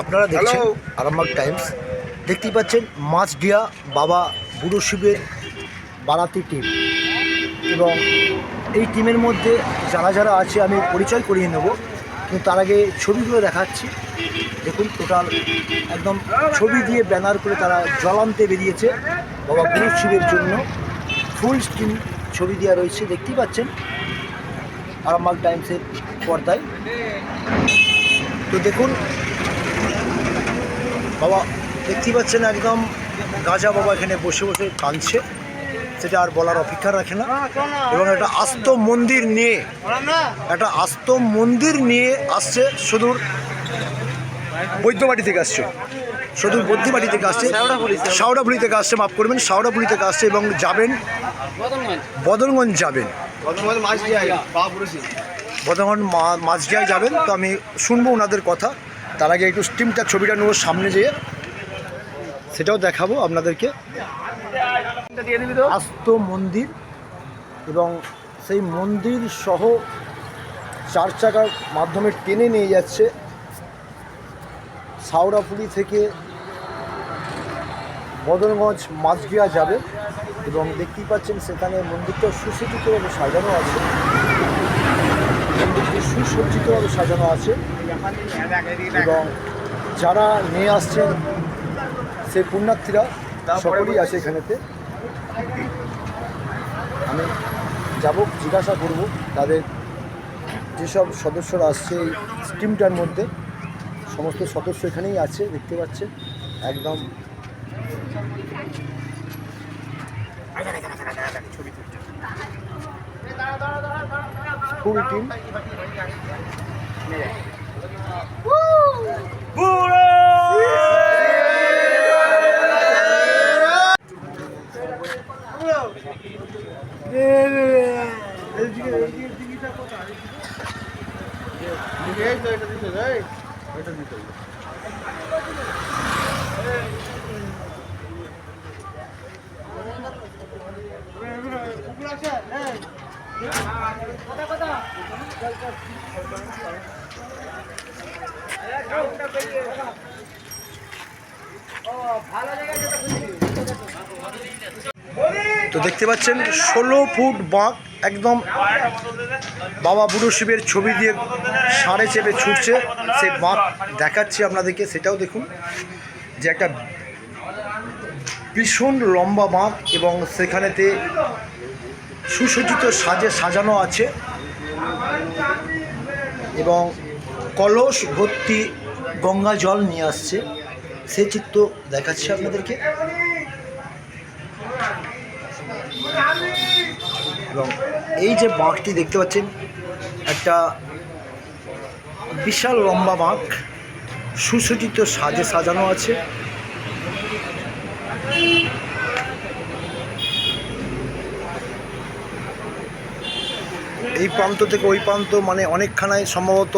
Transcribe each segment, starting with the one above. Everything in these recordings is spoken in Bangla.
আপনারা দেখছেন আরামবাগ টাইমস। দেখতেই পাচ্ছেন মাছডিয়া বাবা বুড়ো শিবের বারাতি টিম। এবং এই টিমের মধ্যে যারা যারা আছে আমি পরিচয় করিয়ে নেব। কিন্তু তার আগে ছবিগুলো দেখাচ্ছি। দেখুন টোটাল একদম ছবি দিয়ে ব্যানার করে তারা জল আনতে বেরিয়েছে বাবা বুড়ো শিবের জন্য। ফুল স্ক্রিন ছবি দেওয়া রয়েছে। দেখতেই পাচ্ছেন আরামবাগ টাইমসের পর্দায়। তো দেখুন বাবা, দেখতেই পাচ্ছেন একদম গাজা বাবা এখানে বসে বসে কাঁদছে। সেটা আর বলার অপেক্ষা রাখে না। এবং একটা আস্ত মন্দির নিয়ে, একটা আস্ত মন্দির নিয়ে আসছে সুদূর বৈদ্যবাড়ি থেকে আসছে। সুদূর বৈদ্যবাড়ি থেকে আসছে। শাওড়াফুলি থেকে আসছে, মাফ করবেন, শাওড়াফুলি থেকে আসছে এবং যাবেন বদলগঞ্জ যাবেন। বর্ধমান মাঝদিয়ায় যাবেন। তো আমি শুনব ওনাদের কথা। তার আগে একটু স্টিমটার ছবিটা নেব সামনে যেয়ে। সেটাও দেখাবো আপনাদেরকে। আস্ত মন্দির এবং সেই মন্দির সহ চার চাকার মাধ্যমে টেনে নিয়ে যাচ্ছে সাউরাপুলি থেকে বদলগঞ্জ মাঝদিয়া যাবে। এবং দেখতেই পাচ্ছেন সেখানে মন্দিরটা সুসজ্জিতভাবে সাজানো আছে। মন্দিরটি সুসজ্জিতভাবে সাজানো আছে। এবং যারা নিয়ে আসছেন সেই পুণ্যার্থীরা সকলেই আছে এখানেতে। আমি যাব, জিজ্ঞাসা করব তাদের যেসব সদস্যরা আসছে এই স্টিমটার মধ্যে। সমস্ত সদস্য এখানেই আছে, দেখতে পাচ্ছেন। একদম ফুল টিম তো দেখতে পাচ্ছেন, ষোলো ফুট বাঁক, একদম বাবা বুড়ো শিবের ছবি দিয়ে সাড়ে চেপে ছুটছে। সেই বাঁক দেখাচ্ছি আপনাদেরকে, সেটাও দেখুন। যে একটা ভীষণ লম্বা বাঁক এবং সেখানেতে সুসজ্জিত সাজে সাজানো আছে এবং কলস ভর্তি গঙ্গা জল নিয়ে আসছে। সে চিত্র দেখাচ্ছি আপনাদেরকে। এবং এই যে বাঁকটি দেখতে পাচ্ছেন, একটা বিশাল লম্বা বাঁক। সুসজ্জিত সাজে সাজানো আছে। এই প্রান্ত থেকে ওই প্রান্ত মানে অনেকখানায় সম্ভবত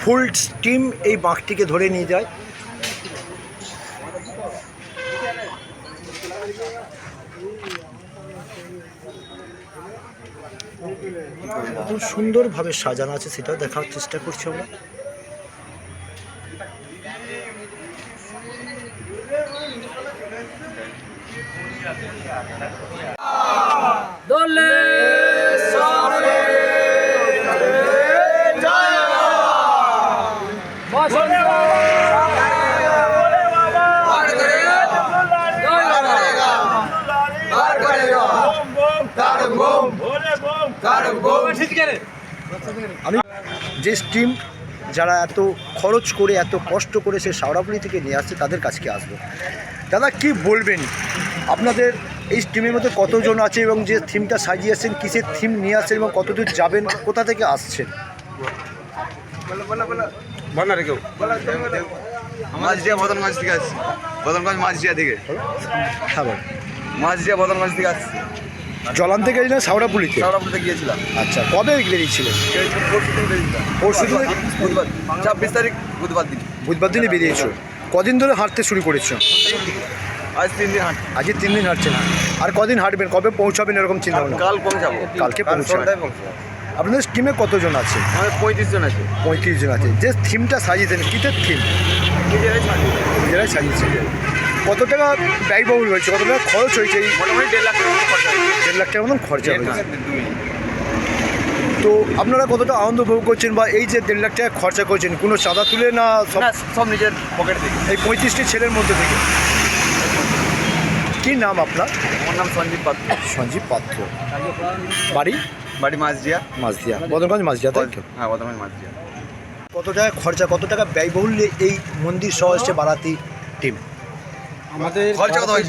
ফুল স্টিম এই বাঁকটিকে ধরে নিয়ে যায়। খুব সুন্দরভাবে সাজানো আছে সেটা দেখার চেষ্টা করছি আমরা। আমি যে স্টিম যারা এত খরচ করে এত কষ্ট করে সে শাওড়াপুলি থেকে নিয়ে আসছে তাদের কাছকে আসব। দাদা কি বলবেন? আপনাদের এই স্টিমের মধ্যে কতজন আছে এবং যে থিমটা সাজিয়েছেন কিসের থিম নিয়ে আসছেন এবং কতদূর যাবেন কোথা থেকে আসছেন? বল না রে কেউ। মাঝদিয়া বদনগঞ্জ থেকে আসছি। বদনগঞ্জ মাঝদিয়া থেকে হ্যাঁ বল। মাঝদিয়া বদনগঞ্জ থেকে আসছি। জলান থেকে না শাওড়াপুলিতে চাওড়াপুরতে গিয়েছিলাম। আচ্ছা কবে বেরিয়েছিলেন পরশু দিন? বুধবার ছাব্বিশ তারিখ বুধবার দিন। বুধবার দিনে বেরিয়েছো। কদিন ধরে হাঁটতে শুরু করেছ? আজ তিন দিন হাঁট আজকে তিন দিন হাঁটছেন। আর কদিন হাঁটবেন? কবে পৌঁছাবেন এরকম চিন্তা ভাবনা? কাল পৌঁছাবো। কালকে পৌঁছাবেন। পৌঁছাবো। আপনাদের টিমে কতজন আছে? আমাদের পঁয়ত্রিশ জন আছে। পঁয়ত্রিশ জন আছে। যে থিমটা সাজিয়েছেন কিসের থিম নিজেরাই সাজিয়েছে। কত টাকা ব্যয়বহুল হয়েছে কত টাকা খরচ হয়েছে এই মোটামুটি দেড় লাখ টাকা দেড় লাখ মতন খরচা হয়েছে। তো আপনারা কতটা আনন্দ উপভোগ করছেন বা এই যে দেড় লাখ টাকা খরচা করছেন কোনো চাঁদা তুলে না সব সব নিজের পকেট থেকে। এই পঁয়ত্রিশটি ছেলের মধ্যে থেকে? কি নাম আপনার? আমার নাম সঞ্জীব পাত্র। সঞ্জীব পাত্র। বাড়ি? বাড়ি মাঝদিয়া মাঝদিয়া বদনগঞ্জ মাঝদিয়া তাই তো? হ্যাঁ বর্তমান মাঝদিয়া কত টাকা খরচা কত টাকা ব্যয়বহুল্যে এই মন্দির সহ এসছে বারাতি টিম? আমাদের?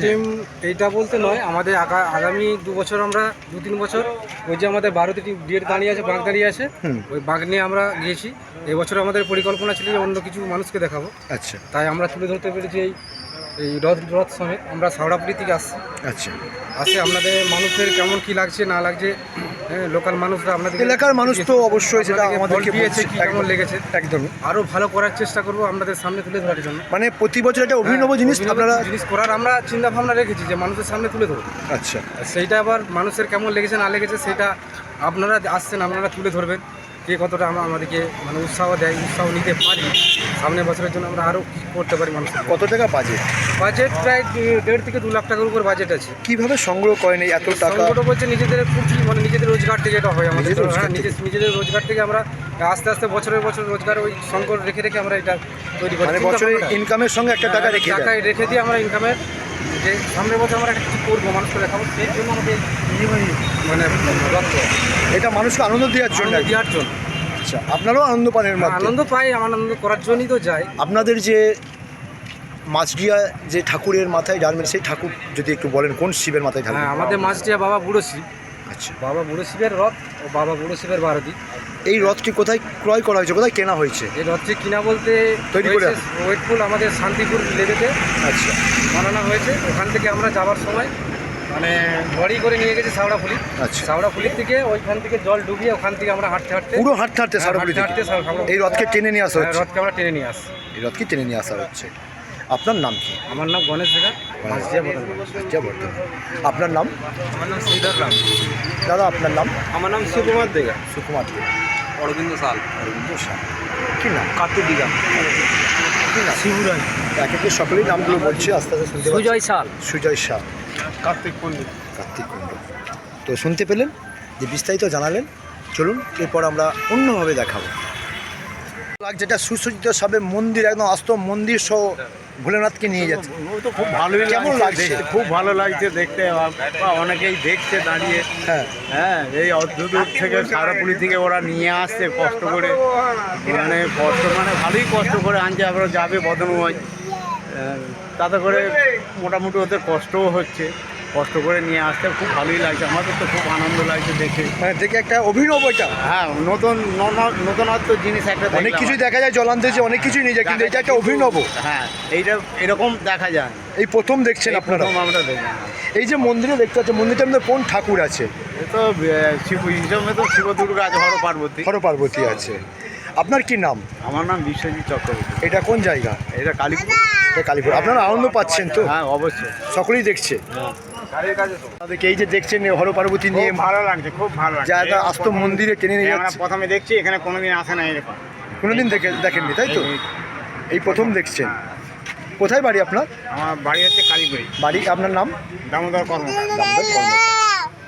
টিম এইটা বলতে নয় আমাদের আগা- আগামী দু বছর আমরা দু তিন বছর ওই যে আমাদের ভারতীয় টিম ডিএড দাঁড়িয়ে আছে বাঘ দাঁড়িয়ে আছে ওই বাঘ নিয়ে আমরা গিয়েছি। এবছর আমাদের পরিকল্পনা ছিল যে অন্য কিছু মানুষকে দেখাবো। আচ্ছা। তাই আমরা তুলে ধরতে পেরেছি এই এই রথ রথ সমেত আমরা সাউড়াপুরি থেকে আসছি। আচ্ছা। আসে আপনাদের মানুষের কেমন কি লাগছে না লাগছে লোকাল মানুষরা আপনাদের এলাকার মানুষ তো অবশ্যই সেটা আমাদেরকে দিয়েছে কেমন লেগেছে? একদমই। আরও ভালো করার চেষ্টা করব আপনাদের সামনে তুলে ধরার জন্য। মানে প্রতি বছর একটা অভিনব জিনিস আপনারা জিনিস করার আমরা চিন্তা ভাবনা রেখেছি যে মানুষের সামনে তুলে ধরবো আচ্ছা। সেইটা আবার মানুষের কেমন লেগেছে না লেগেছে সেটা আপনারা আসছেন আপনারা তুলে ধরবেন। কে কতটা আমা- আমাদেরকে মানে উৎসাহ দেয় উৎসাহ নিতে পারি। সামনের বছরের জন্য আমরা আরও কী করতে পারি মানুষ কত টাকা বাজেট বাজেট প্রায় দেড় থেকে দু লাখ টাকার উপর বাজেট আছে। কীভাবে সংগ্রহ করেন এই এত টাকা? সংকট বলছে নিজেদের পুঁজি মানে নিজেদের রোজগার থেকে এটা হয় আমাদের। হ্যাঁ, নিজের নিজেদের রোজগার থেকে আমরা আস্তে আস্তে বছরের বছর রোজগার ওই সংকট রেখে রেখে আমরা এটা তৈরি করি। মানে চিন্তা বছরে ইনকামের সঙ্গে একটা টাকা রেখে দেন। টাকা রেখে দিয়ে আমরা ইনকামের যে সামনের বছর আমরা একটা কিছু করব মানুষকে দেখাবো? সেই জন্য আমাদের মানে এটা মানুষকে আনন্দ দেওয়ার জন্য দেওয়ার জন্য। আচ্ছা আপনারাও আনন্দ পান এর মধ্যে? আনন্দ পাই আমার আনন্দ করার জন্যই তো যাই। আপনাদের যে মাছডিয়া যে ঠাকুরের মাথায় ডালবেন সেই ঠাকুর যদি একটু বলেন কোন শিবের মাথায় ঢালবেন? হ্যাঁ আমাদের মাছটিয়া বাবা বুড়ো শিব। আচ্ছা। বাবা বুড়ো শিবের রথ ও বাবা বুড়ো শিবের ভারতী এই রথটি কোথায় ক্রয় করা হয়েছে কোথায় কেনা হয়েছে? এই রথটি কিনা বলতে তৈরি করে ওয়েটফুল আমাদের শান্তিপুর লেগেতে আচ্ছা। বানানো হয়েছে ওখান থেকে আমরা যাওয়ার সময় মানে গাড়ি করে নিয়ে গেছি সাউড়াফুলি আচ্ছা। সাউড়াফুলির থেকে ওইখান থেকে জল ডুবিয়ে ওখান থেকে আমরা হাঁটতে হাঁটতে পুরো হাঁটতে হাঁটতে সারাপুরি হাঁটতে হাঁটতে সারা- এই রথকে টেনে নিয়ে আসা হ্যাঁ, হচ্ছে? রথকে আমরা টেনে নিয়ে আসি এই রথকে টেনে নিয়ে আসা হচ্ছে। আপনার নাম কি? আমার নাম গণেশ বদল আচ্ছা বর্তমান আপনার নাম? আমার নাম শ্রীধর রাম। দাদা আপনার নাম? আমার নাম সুকুমার দেগা। সুকুমার দে অরবিন্দ সাল। অরবিন্দ শাহ কি নাম? কার্তিক দিঘা। কি নাম শিবুরাই এক একে সকলেই নামগুলো বলছি আস্তে আস্তে শুনতে সুজয় শাল সুজয় শাল কার্তিক পণ্ডিত। কার্তিক পণ্ডিত। তো শুনতে পেলেন যে বিস্তারিত জানালেন। চলুন এরপর আমরা অন্যভাবে দেখাবো। যেটা সুসজ্জিত সবে মন্দির একদম আস্ত মন্দির সহ ভোলেনাথকে নিয়ে যাচ্ছে। ও তো খুব ভালোই কেমন লাগছে খুব ভালো লাগছে দেখতে। অনেকেই দেখছে দাঁড়িয়ে। হ্যাঁ। হ্যাঁ এই অর্ধদূর থেকে সারাপুলি থেকে ওরা নিয়ে আসছে কষ্ট করে। মানে কষ্ট মানে ভালোই কষ্ট করে আনছে আবার যাবে বদনময় তাতে করে মোটামুটি ওদের কষ্টও হচ্ছে। কষ্ট করে নিয়ে আসতে খুব ভালোই লাগছে। আমাদের তো খুব আনন্দ লাগছে দেখে। মানে দেখে একটা অভিনব এটা হ্যাঁ নতুন নতুনত্ব জিনিস একটা অনেক। কিছুই দেখা যায় জলান্তেছে অনেক কিছুই নিয়ে যায় কিন্তু এটা একটা অভিনব। হ্যাঁ এইটা এরকম দেখা যায়। এই প্রথম দেখছেন আপনারা? আমরা দেখলাম এই যে মন্দিরে দেখতে পাচ্ছেন মন্দিরটার মধ্যে কোন ঠাকুর আছে? তো শিব হিসাবে তো শিব দুর্গা আছে হর পার্বতী। হর পার্বতী আছে। আপনার কি নাম? আমার নাম বিশ্বজিৎ চক্রবর্তী। এটা কোন জায়গা? এটা কালীপুর। এটা কালীপুর। আপনারা আনন্দ পাচ্ছেন তো? হ্যাঁ অবশ্যই। সকলেই দেখছে। তাদেরকে এই যে দেখছেন হর পার্বতী নিয়ে খুব ভালো লাগছে খুব ভালো লাগছে। যা আস্ত মন্দিরে টেনে নিয়ে আমরা যাচ্ছে। প্রথমে দেখছি এখানে কোনোদিন আসে না এরকম। কোনোদিন দেখে দেখেননি তাই তো? এই- প্রথম দেখছেন। কোথায় বাড়ি আপনার? আমার বাড়ি হচ্ছে কালীপুরি বাড়ি আপনার নাম? দামোদর কর্ম দামোদর কর্মকার।